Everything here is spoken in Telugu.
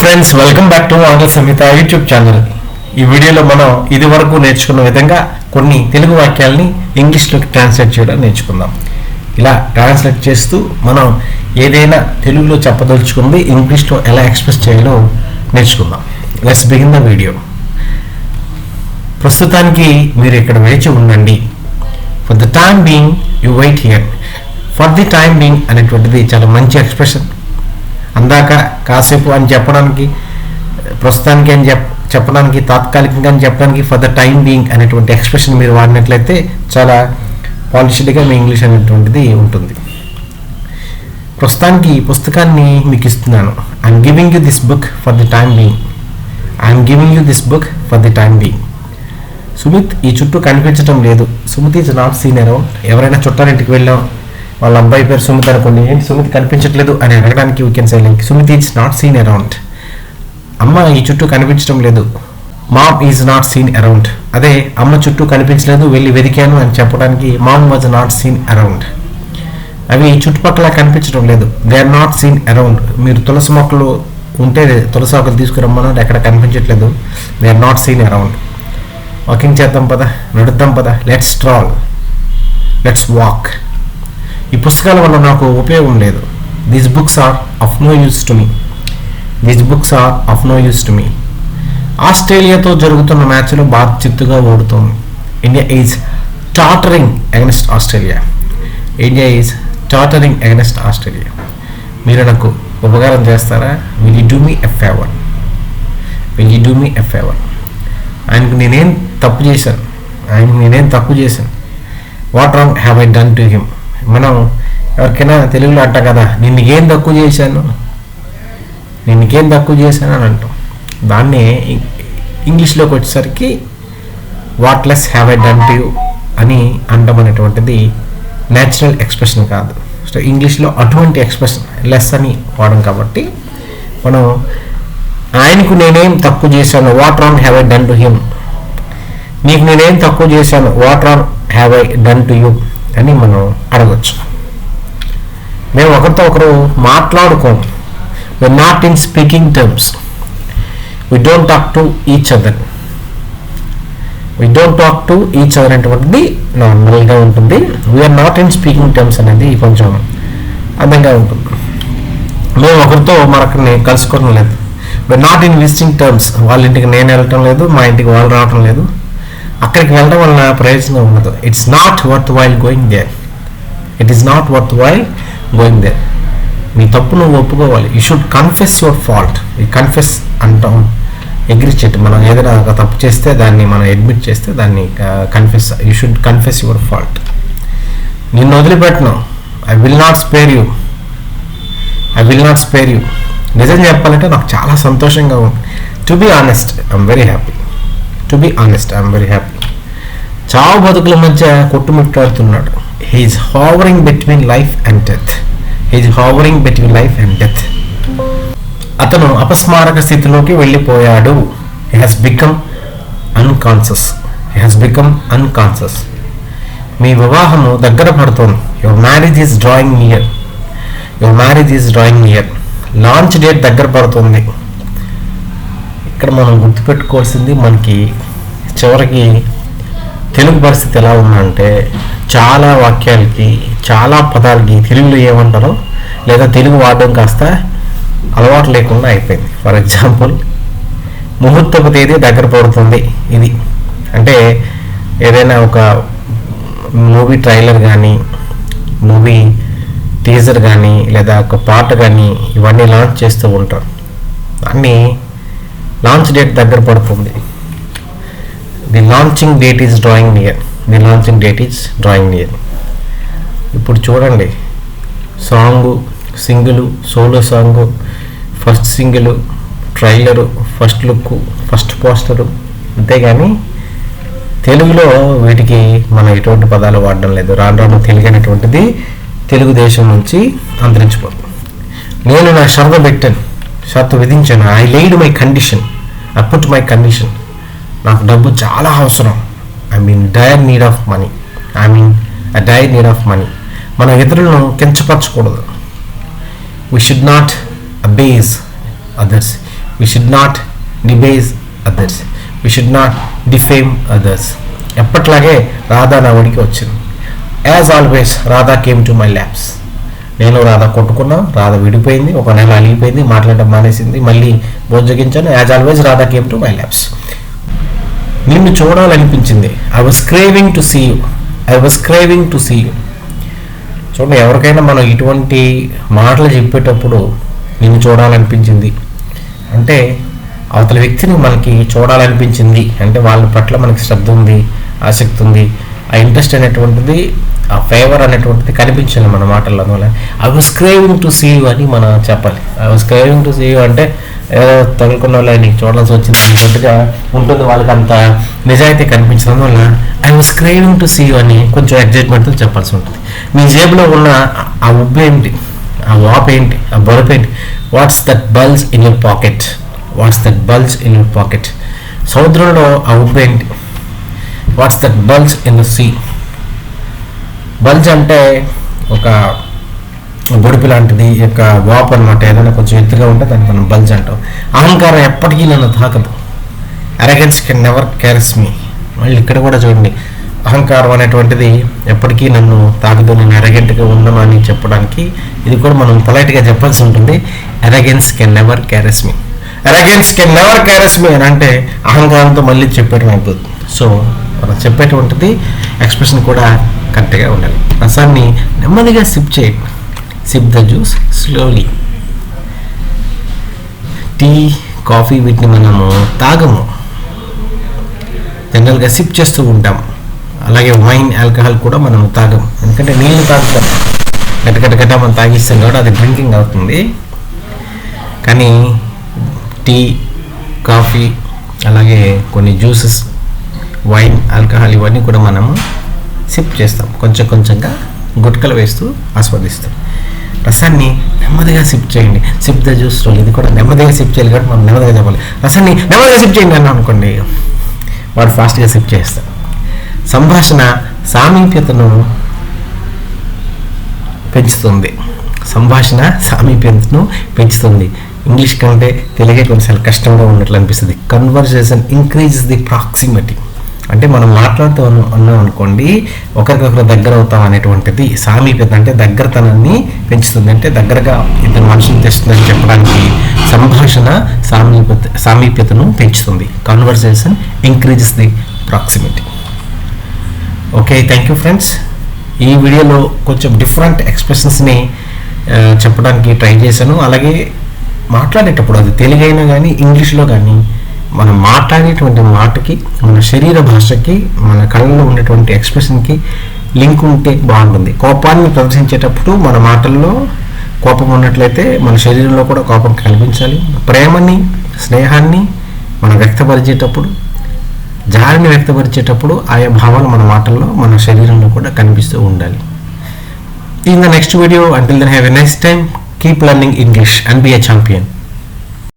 ఫ్రెండ్స్ వెల్కమ్ బ్యాక్ టు ఆంగ్ల సంహిత యూట్యూబ్ ఛానల్ ఈ వీడియోలో మనం ఇది వరకు నేర్చుకున్న విధంగా కొన్ని తెలుగు వాక్యాలని ఇంగ్లీష్లోకి ట్రాన్స్లేట్ చేయడం నేర్చుకుందాం. ఇలా ట్రాన్స్లేట్ చేస్తూ మనం ఏదైనా తెలుగులో చెప్పదలుచుకుంది ఇంగ్లీష్లో ఎలా ఎక్స్ప్రెస్ చేయాలో నేర్చుకుందాం. లెస్ బిగిన్ ద వీడియో ప్రస్తుతానికి మీరు ఇక్కడ వేచి ఉండండి. For the time being you wait here for the time being అనేటువంటిది చాలా మంచి ఎక్స్ప్రెషన్ అందాక కాసేపు అని చెప్పడానికి ప్రస్తుతానికి అని చెప్ చెప్పడానికి తాత్కాలికంగా అని చెప్పడానికి ఫర్ ద టైం బీయింగ్ అనేటువంటి ఎక్స్ప్రెషన్ మీరు వాడినట్లయితే చాలా పాలిష్డ్గా మీ ఇంగ్లీష్ అనేటువంటిది ఉంటుంది. ప్రస్తుతానికి ఈ పుస్తకాన్ని మీకు ఇస్తున్నాను. I'm giving you this book for the time being I'm giving you this book for the time being Sumit ఈ చుట్టూ కనిపించడం లేదు. Sumit is not seen around ఎవరైనా చుట్టాలింటికి వెళ్ళాం. వాళ్ళ అబ్బాయి పేరు సుమిత్ అనుకోండి ఏంటి సుమిత్ కనిపించట్లేదు? అని అడగడానికి you can say like Sumit is not seen around అమ్మ ఈ చుట్టూ కనిపించడం లేదు. Mom is not seen around అదే అమ్మ చుట్టూ కనిపించలేదు వెళ్ళి వెతికాను అని చెప్పడానికి mom was not seen around అవి చుట్టుపక్కల కనిపించడం లేదు. They are not seen around మీరు తులసి మొక్కలు ఉంటే తులసి ఆకులు తీసుకురమ్మన్నారు ఎక్కడ కనిపించట్లేదు. They are not seen around walking చేద్దాం పద నడుద్దాం పద. లెట్స్ స్ట్రాల్ లెట్స్ వాక్ ఈ పుస్తకాల వల్ల నాకు ఉపయోగం లేదు. These books are of no use to me these books are of no use to me ఆస్ట్రేలియాతో జరుగుతున్న మ్యాచ్లో భారత్ చిత్తుగా ఓడుతోంది. India is tottering against Australia India is tottering against Australia మీరు నాకు ఉపకారం చేస్తారా? Will you do me a favour will you do me a favour ఆయనకు నేనేం తప్పు చేశాను? ఆయనకు నేనేం తప్పు చేశాను? What wrong have I done to him మనం ఎవరికైనా తెలుగులో అంట కదా నిన్నకేం తక్కువ చేశాను? నిన్నకేం తక్కువ చేశాను? అని అంటాం. దాన్నే ఇంగ్లీష్లోకి వచ్చేసరికి what less have I done to you? అని అంటాం అనేటువంటిది న్యాచురల్ ఎక్స్ప్రెషన్ కాదు. సో ఇంగ్లీష్లో అటువంటి ఎక్స్ప్రెషన్ లెస్ అని వాడడం కాబట్టి మనం ఆయనకు నేనేం తక్కువ చేశాను? What wrong have I done to him? నీకు నేనేం తక్కువ చేశాను? What wrong have I done to you? అని మనం అడగచ్చు. మేము ఒకరితో ఒకరు మాట్లాడుకోం we not in speaking terms we don't talk to each other we don't talk to each other అనేటువంటిది నార్మల్గా ఉంటుంది. We are not in speaking terms అనేది కొంచెం అందంగా ఉంటుంది. మేము ఒకరితో మరొకరిని కలుసుకోవడం లేదు. We not in visiting terms వాళ్ళ ఇంటికి నేను వెళ్ళటం లేదు మా ఇంటికి వాళ్ళు రావటం లేదు. అక్కడికి వెళ్ళడం వలన ప్రయోజనం ఉండదు. It's not worthwhile going there it is not worthwhile going there మీ తప్పు నువ్వు ఒప్పుకోవాలి. You should confess your fault ఈ కన్ఫెస్ అంటాం. ఎగ్రిచెట్ మనం ఏదైనా తప్పు చేస్తే దాన్ని మనం అడ్మిట్ చేస్తే దాన్ని confess you should confess your fault నిన్ను వదిలిపెట్టను. I will not spare you I will not spare you నిజం చెప్పాలంటే నాకు చాలా సంతోషంగా ఉంది. To be honest I'm very happy to be honest I'm very happy చావు బతుకుల మధ్య కొట్టుమిట్టాడుతున్నాడు. He is hovering between life and death he is hovering between life and death అతను అపస్మారక స్థితిలోకి వెళ్ళిపోయాడు. He has become unconscious he has become unconscious మీ వివాహము దగ్గర పడుతోంది. Your marriage is drawing near your marriage is drawing near launch date దగ్గర పడుతుంది. ఇక్కడ మనం గుర్తుపెట్టుకోవాల్సింది మనకి చివరికి తెలుగు పరిస్థితి ఎలా ఉందంటే చాలా వాక్యాలకి చాలా పదాలకి తెలుగులో ఏమంటారో లేదా తెలుగు వాడడం కాస్త అలవాటు లేకుండా అయిపోయింది. ఫర్ ఎగ్జాంపుల్ ముహూర్తపు తేదీ దగ్గర పడుతుంది ఇది. అంటే ఏదైనా ఒక మూవీ ట్రైలర్ కానీ మూవీ టీజర్ కానీ లేదా ఒక పాట కానీ ఇవన్నీ లాంచ్ చేస్తూ ఉంటారు దాన్ని లాంచ్ డేట్ దగ్గర పడుతుంది. The launching date is drawing near the launching date is drawing near ఇప్పుడు చూడండి. Song single solo song first single trailer first look first poster. అంతేగాని తెలుగులో వీటికి మనం ఎటువంటి పదాలు వాడడం లేదు. రాను రాను తెలుగు అనేటువంటిది తెలుగుదేశం నుంచి అంతరించిపోతుంది. నేను నా షరత పెట్టాను. షరతు విధించాను. I laid my condition I put my condition నాకు డబ్బు చాలా అవసరం. I mean dire need of money I mean I dire need of money మన ఇతరులను కించపరచకూడదు. We should not abase others we should not debase others we should not defame others ఎప్పట్లాగే రాధా నా ఒడికి వచ్చింది. As always Radha came to my laps నేను రాధా కొట్టుకున్నా రాధా విడిపోయింది ఒక నెల అలిగిపోయింది మాట్లాడడం మానేసింది మళ్ళీ బోజగించాను as always Radha came to my laps నిన్ను చూడాలనిపించింది. I was craving to see you I was craving to see you చూడండి ఎవరికైనా మనం ఇటువంటి మాటలు చెప్పేటప్పుడు నిన్ను చూడాలనిపించింది. అంటే అవతల వ్యక్తిని మనకి చూడాలనిపించింది. అంటే వాళ్ళ పట్ల మనకి శ్రద్ధ ఉంది ఆసక్తి ఉంది ఆ ఇంట్రెస్ట్ అనేటువంటిది ఆ ఫేవర్ అనేటువంటిది కనిపించాలి మన మాటల్లో అందువల్ల. I was craving to see you అని మనం చెప్పాలి. I was craving to see you అంటే ఏదో తగులుకున్న వాళ్ళ నీకు చూడాల్సి వచ్చింది అన్నట్టుగా ఉంటుంది వాళ్ళకి అంత నిజాయితీ కనిపించడం వల్ల I was craving to see you అని కొంచెం ఎగ్జైట్మెంట్తో చెప్పాల్సి ఉంటుంది. మీ జేబులో ఉన్న ఆ ఉబ్బు ఏంటి? ఆ వాప్ ఏంటి? ఆ బొరపు ఏంటి? What's that bulge in your pocket what's that bulge in your pocket సముద్రంలో ఆ ఉబ్బు ఏంటి? What's that bulge in the sea bulge అంటే ఒక బొడిపి లాంటిది యొక్క వాపు అనమాట ఏదైనా కొంచెం ఎత్తుగా ఉంటే దాన్ని మనం బల్జ్ అంటాం. అహంకారం ఎప్పటికీ నన్ను తాకదు. Arrogance can never caress me మళ్ళీ ఇక్కడ కూడా చూడండి. అహంకారం అనేటువంటిది ఎప్పటికీ నన్ను తాకదు నేను అరగెంట్గా ఉండను అని చెప్పడానికి ఇది కూడా మనం పొలైట్గా చెప్పాల్సి ఉంటుంది. Arrogance can never caress me arrogance can never caress me అని అంటే అహంకారంతో మళ్ళీ చెప్పేయడం అయిపోతుంది. సో మనం చెప్పేటువంటిది ఎక్స్ప్రెషన్ కూడా కరెక్ట్గా ఉండాలి. రసాన్ని నెమ్మదిగా సిప్ చేయండి. Sip the juice slowly tea coffee వీటిని మనము తాగము. జనరల్గా సిప్ చేస్తూ ఉంటాం. అలాగే వైన్ ఆల్కహాల్ కూడా మనం తాగం ఎందుకంటే నీళ్ళు తాగుతాం. గటగటగట మనం తాగిస్తాం కాబట్టి అది డ్రింకింగ్ అవుతుంది. కానీ టీ కాఫీ అలాగే కొన్ని జ్యూసెస్ వైన్ ఆల్కహాల్ ఇవన్నీ కూడా మనము సిప్ చేస్తాం. కొంచెం కొంచెంగా గుట్కలు వేస్తూ ఆస్వాదిస్తాం. రసాన్ని నెమ్మదిగా సిప్ చేయండి. సిప్ ద జ్యూస్ ఇది కూడా నెమ్మదిగా సిప్ చేయాలి కాబట్టి మనం నెమ్మదిగా చెప్పాలి. రసాన్ని నెమ్మదిగా సిప్ చేయండి అన్నాం అనుకోండి. వాడు ఫాస్ట్గా సిప్ చేస్తాడు. సంభాషణ సామీప్యతను పెంచుతుంది. సంభాషణ సామీప్యతను పెంచుతుంది. ఇంగ్లీష్ కంటే తెలుగే కొన్నిసార్లు కష్టంగా ఉన్నట్లు అనిపిస్తుంది. కన్వర్జేషన్ ఇంక్రీజ్ ది ప్రాక్సిమిటీ అంటే మనం మాట్లాడుతూ ఉన్న- ఉన్నాం అనుకోండి ఒకరికొకరు దగ్గర అవుతాం అనేటువంటిది సామీప్యత అంటే దగ్గరతనాన్ని పెంచుతుంది. అంటే దగ్గరగా ఇద్దరు మనుషులు తెస్తుందని చెప్పడానికి సంభాషణ సామీప్యత సామీప్యతను పెంచుతుంది. Conversation increases the proximity okay thank you friends ఈ వీడియోలో కొంచెం డిఫరెంట్ ఎక్స్ప్రెషన్స్ని చెప్పడానికి ట్రై చేశాను. అలాగే మాట్లాడేటప్పుడు అది తెలుగైనా కానీ ఇంగ్లీష్లో కానీ మనం మాట్లాడేటువంటి మాటకి మన శరీర భాషకి మన కళ్ళలో ఉన్నటువంటి ఎక్స్ప్రెషన్కి లింక్ ఉంటే బాగుంటుంది. కోపాన్ని ప్రదర్శించేటప్పుడు మన మాటల్లో కోపం ఉన్నట్లయితే మన శరీరంలో కూడా కోపం కనిపించాలి ప్రేమని స్నేహాన్ని మనం వ్యక్తపరిచేటప్పుడు జాలిని వ్యక్తపరిచేటప్పుడు ఆయా భావాలు మన మాటల్లో మన శరీరంలో కూడా కనిపిస్తూ ఉండాలి. In the next video until then have a next time keep learning English and be a champion